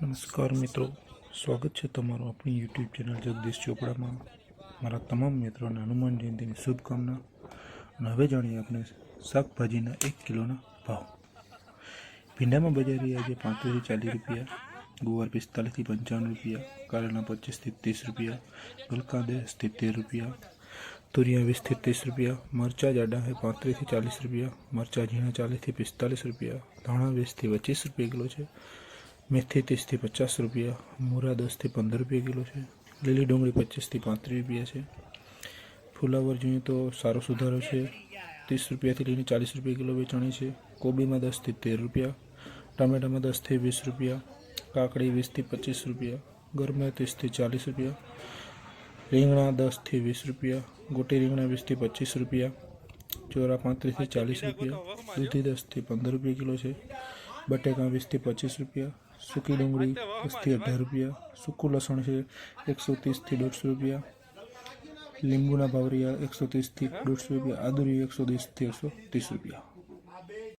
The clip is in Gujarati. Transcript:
નમસ્કાર મિત્રો. સ્વાગત છે તમારું આપણી યુટ્યુબ ચેનલ જગદીશ ચોપડામાં. મારા તમામ મિત્રોને હનુમાન જયંતિની શુભકામના અને હવે જાણીએ આપણે શાકભાજીના એક કિલોના ભાવ. ભીંડામાં બજારી આજે પાંત્રીસથી ચાલીસ રૂપિયા, ગુવાર પિસ્તાલીસથી પંચાવન રૂપિયા કારેલા પચીસથી ત્રીસ રૂપિયા ગલકા દસથી તેર રૂપિયા તુરિયા વીસથી ત્રીસ રૂપિયા, મરચાં જાડા છે પાંત્રીસથી ચાલીસ રૂપિયા, મરચાં ઝીણા ચાલીસથી પિસ્તાલીસ રૂપિયા, ધાણા વીસથી પચીસ રૂપિયા કિલો છે મેથી ત્રીસથી પચાસ રૂપિયા, મૂરા દસથી પંદર રૂપિયા કિલો છે, લીલી ડુંગળી પચીસથી પાંત્રીસ રૂપિયા છે. ફુલાવર જોઈએ તો સારો સુધારો છે. ત્રીસ રૂપિયાથી લઈને ચાલીસ રૂપિયા કિલો વેચાણી છે. કોબીમાં દસથી તેર રૂપિયા, ટામેટામાં દસથી વીસ રૂપિયા, કાકડી વીસથી પચીસ રૂપિયા, ગરમા ત્રીસથી ચાલીસ રૂપિયા, રીંગણા દસથી વીસ રૂપિયા, ગોટી રીંગણા વીસથી પચીસ રૂપિયા, ચોરા પાંત્રીસથી ચાલીસ રૂપિયા, દૂધી દસથી પંદર રૂપિયા કિલો છે, બટેકા વીસથી પચીસ રૂપિયા સૂકી ડુંગળી, દસથી અઢાર રૂપિયા. સૂકું લસણ છે, એકસો ત્રીસથી દોઢસો રૂપિયા. લીંબુના ભાવરિયા, એકસો ત્રીસથી દોઢસો રૂપિયા. આદુરી, એકસો ત્રીસથી એકસો ત્રીસ રૂપિયા.